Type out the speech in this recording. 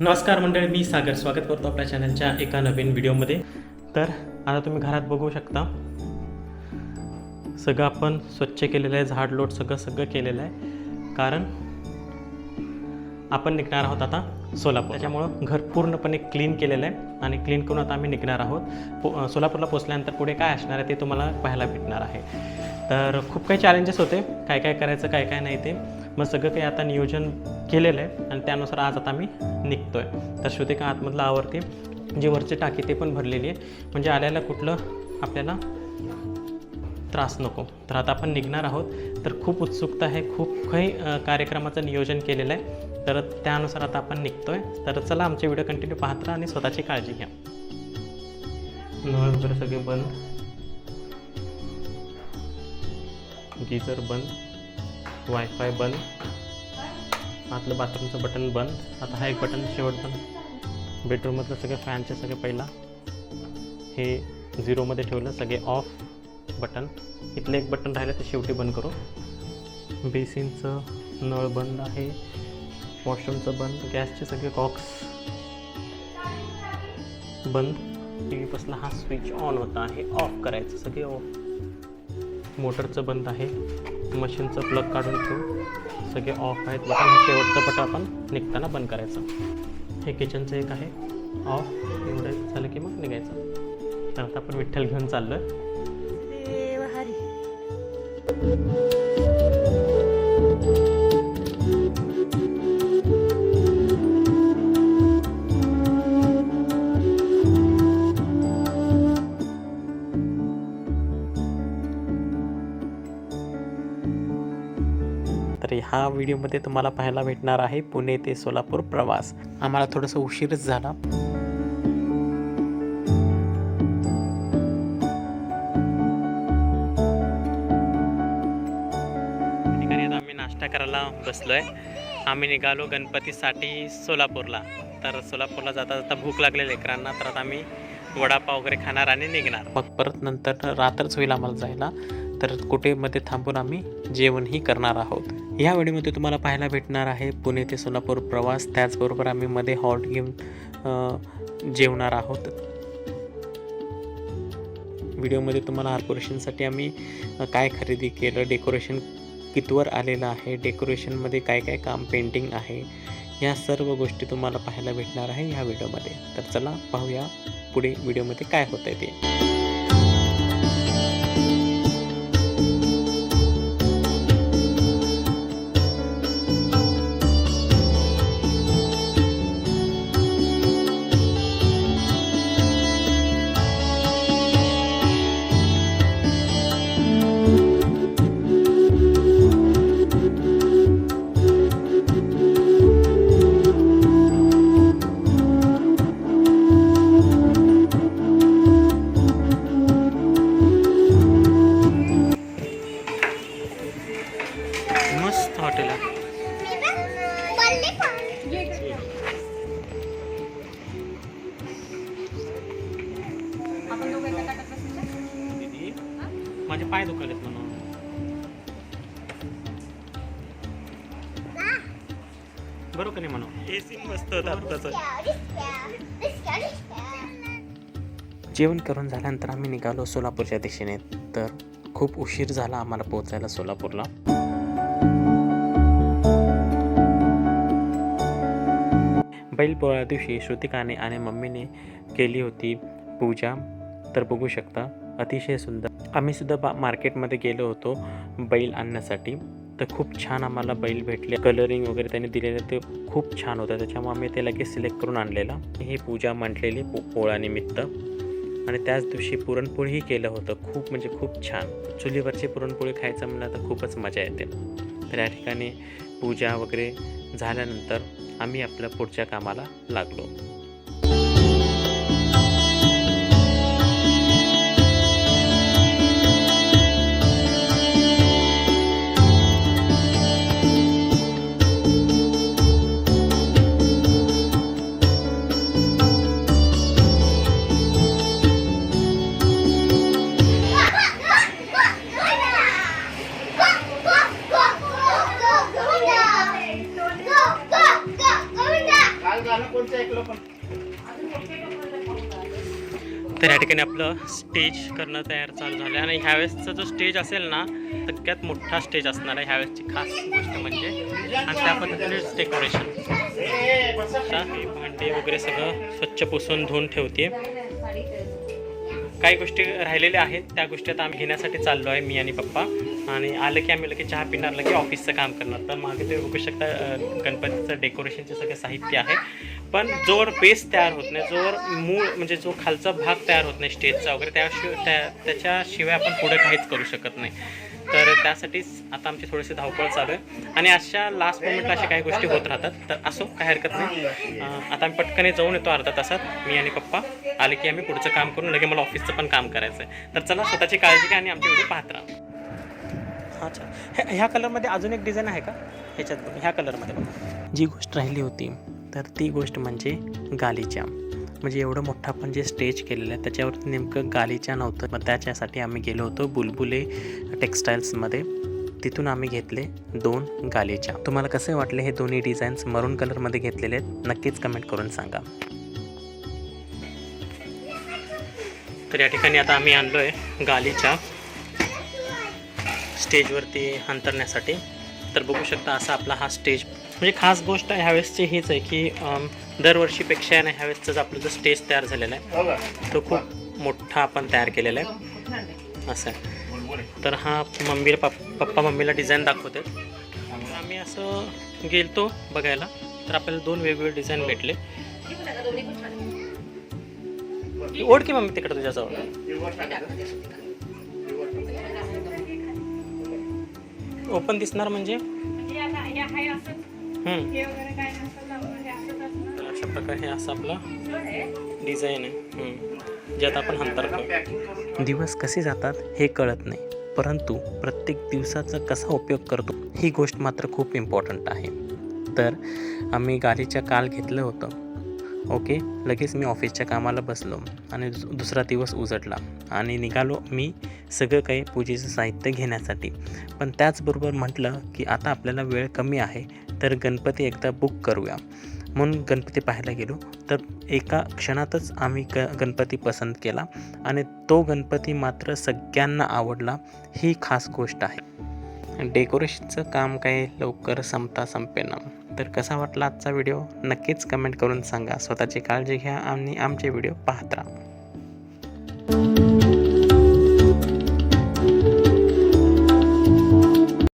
नमस्कार मंडळी मी सागर. स्वागत करतो आपल्या चॅनलच्या एका नवीन व्हिडिओमध्ये तर आता तुम्ही घरात बघू शकता सगळं आपण स्वच्छ केलेलं आहे झाड लोट सगळं सगळं केलेलं आहे. कारण आपण निघणार आहोत आता सोलापूर. त्याच्यामुळं घर पूर्णपणे क्लीन केलेलं आहे आणि क्लीन करून आता आम्ही निघणार आहोत. पो सोलापूरला पोचल्यानंतर पुढे काय असणार आहे ते तुम्हाला पाहायला भेटणार आहे. तर खूप काही चॅलेंजेस होते काय काय करायचं काय काय नाही ते. मग सगळं काही आता नियोजन केलेलं आहे आणि त्यानुसार आज आता आम्ही निघतो आहे तर श्रुतिका आतमधलं आवडते जी वरची टाकी ते पण भरलेली आहे. म्हणजे आल्याला कुठलं आपल्याला त्रास नको. तर आता आपण निघणार आहोत. तर खूप उत्सुकता आहे. खूप काही कार्यक्रमाचं नियोजन केलेलं आहे. तर त्यानुसार आता आपण निघतो आहे तर चला आमचे व्हिडिओ कंटिन्यू पाहत राहा आणि स्वतःची काळजी घ्या. नळ वगैरे सगळे बंद. गीजर बंद. वायफाय बंद. आतलं बाथरूमचं बटन बंद. आता हा एक बटन शेवट बंद. बेडरूममधलं सगळे फॅनचे सगळे पहिला. हे झिरोमध्ये ठेवलं सगळे ऑफ बटन. इथलं एक बटन राहिलं ते शेवटी बंद करू. बेसिनचं नळ बंद आहे. वॉशरूमचं बंद. गॅसचे सगळे कॉक्स बंद. टी व्ही बसला हा स्विच ऑन होता. आहे ऑफ करायचं. सगळे ऑफ मोटरचं बंद आहे. मशीनचं प्लग काढून ठेवू. सगळे ऑफ आहेत. बटन शेवटचं बटन आपण निघताना बंद करायचं. हे किचनचं एक आहे. ऑफ एवढं झालं की मग निघायचं. तर आता आपण विठ्ठल घेऊन चाललो आहे हा व्हिडिओमध्ये तुम्हाला पाहायला भेटणार आहे पुणे ते सोलापूर प्रवास. आम्हाला थोडंसं उशीरच झाला. ठिकाणी आम्ही नाश्ता करायला बसलो आहे आम्ही निघालो गणपतीसाठी सोलापूरला. तर सोलापूरला जाता जाता भूक लागलेली लेकरांना तर आता आम्ही वडापाव वगैरे खाणार आणि निघणार. मग परत नंतर रात्रच होईल आम्हाला जायला. तर कुठेमध्ये थांबून आम्ही जेवणही करणार आहोत. या व्हिडिओमध्ये तुम्हाला पाहायला भेटणार आहे पुणे ते सोलापूर प्रवास. त्याचबरोबर आम्ही मध्ये हॉट घेऊन जेवणार आहोत. व्हिडिओमध्ये तुम्हाला हार्पोरेशनसाठी आम्ही काय खरेदी केलं डेकोरेशन कितवर आलेलं आहे डेकोरेशनमध्ये काय काय काम पेंटिंग आहे या सर्व गोष्टी तुम्हाला पाहायला भेटणार आहे ह्या व्हिडिओमध्ये. तर चला पाहूया पुढे व्हिडिओमध्ये काय होत आहे ते. माझे पाय दुखालेत म्हणून. बरोबर का नाही म्हणून? ए सी मस्त होता जेवण करून झाल्यानंतर आम्ही निघालो सोलापूरच्या दिशेने. तर खूप उशीर झाला आम्हाला पोहोचायला सोलापूरला. बैलपोळा दिवशी श्रुतिकाने आणि मम्मीने केली होती पूजा. तर बघू शकता अतिशय सुंदर. आम्ही सुद्धा बा मार्केटमध्ये गेलो होतो बैल आणण्यासाठी. तर खूप छान आम्हाला बैल भेटले. कलरिंग वगैरे त्यांनी दिलेलं ते खूप छान होतं. त्याच्यामुळे आम्ही ते लगेच सिलेक्ट करून आणलेला. ही पूजा म्हटलेली पो पोळानिमित्त आणि त्याच दिवशी पुरणपोळीही केलं होतं. खूप म्हणजे खूप छान. चुलीवरची पुरणपोळी खायचं म्हणलं तर खूपच मजा येते. तर या ठिकाणी पूजा वगैरे झाल्यानंतर आम्ही आपल्या पुढच्या कामाला लागलो. तर या ठिकाणी आपलं स्टेज करणं तयार चालू झालं आहे आणि ह्यावेळेसचा जो स्टेज असेल ना सगळ्यात मोठा स्टेज असणार आहे ह्यावेळेसची खास गोष्ट म्हणजे. आणि त्या पद्धतीनेच डेकोरेशन भांडे वगैरे सगळं स्वच्छ पुसून धुवून ठेवते काही गोष्टी राहिलेल्या आहेत त्या गोष्टी आता आम्ही घेण्यासाठी चाललो आहे मी आणि पप्पा. आणि आलं की आम्ही लगेच चहा पिणार लगे ऑफिसचं काम करणार. तर मागे ते बघू शकता गणपतीचं डेकोरेशनचे सगळं साहित्य आहे. पण जोवर बेस तयार होत नाही जोवर मूळ म्हणजे जो खालचा भाग तयार होत नाही स्टेजचा वगैरे त्याशिवाय त्या त्याच्याशिवाय आपण पुढे काहीच करू शकत नाही. तर त्यासाठीच आता आमची थोडीशी धावपळ चालू आहे. आणि अशा लास्ट मोमेंटला अशा काही गोष्टी होत राहतात. तर असो काही हरकत नाही. आता आम्ही पटकन जाऊन येतो अर्धा तासात. मी आणि पप्पा. आले की आम्ही पुढचं काम करून लगे मला ऑफिसचं पण काम करायचं आहे तर चला स्वतःची काळजी घ्या आणि आमच्या व्हिडिओ पाहत राहा. अच्छा. ह्या ह्या कलरमध्ये अजून एक डिझाईन आहे का? ह्याच्यात ह्या कलरमध्ये जी गोष्ट राहिली होती तर ती गोष्ट म्हणजे गालीच्या. म्हणजे एवढं मोठं आपण जे स्टेज केलेलं आहे त्याच्यावरती नेमकं गालीच्या नव्हतं. मग त्याच्यासाठी आम्ही गेलो होतो बुलबुले टेक्स्टाईल्समध्ये. तिथून आम्ही घेतले दोन गालीच्या. तुम्हाला कसे वाटले हे दोन्ही डिझाईन्स? मरून कलरमध्ये घेतलेले आहेत. नक्कीच कमेंट करून सांगा. तर या ठिकाणी आता आम्ही आणलो आहे गालीच्या. स्टेजवरती अंतरण्यासाठी. तर बघू शकता असा आपला हा स्टेज म्हणजे खास गोष्ट ह्यावेळेसची हीच आहे की दरवर्षीपेक्षा आहे ना ह्यावेळेसचाच आपला जो स्टेज तयार झालेला आहे हो? तो खूप मोठा आपण तयार केलेला आहे. असं आहे. तर हा मम्मीला पप पप्पा मम्मीला डिझाईन दाखवते तर आम्ही असं गेलतो बघायला. तर आपल्याला दोन वेगवेगळे डिझाईन भेटले. ओढ की मम्मी तिकडे तुझ्याजवळ. असंच असणार. तर अशा प्रकारे हे असं आपलं डिझाईन आहे. हम्म. जे आता आपण हंतर करतो दिवस कसे जातात हे कळत नाही. परंतु प्रत्येक दिवसाचा कसा उपयोग करतो ही गोष्ट मात्र खूप इम्पॉर्टंट आहे. तर आम्ही गाडीच्या काल घेतलं होतं. ओके लगेच मी ऑफिसच्या कामाला बसलो आणि दुस- दुसरा दिवस उजडला आणि निघालो मी सगळं काही पूजेचं साहित्य घेण्यासाठी. पण त्याचबरोबर म्हटलं की आता आपल्याला वेळ कमी आहे तर गणपती एकदा बुक करूया. म्हणून गणपती पाहायला गेलो तर एका क्षणातच आम्ही ग गणपती पसंत केला आणि तो गणपती मात्र सगळ्यांना आवडला ही खास गोष्ट आहे. डेकोरेशनचं काम काही लवकर संपता संपेना. तर कसा वाटला आजचा व्हिडिओ? नक्कीच कमेंट करून सांगा. स्वतःची काळजी घ्या आणि आमचे व्हिडिओ पाहत राहा.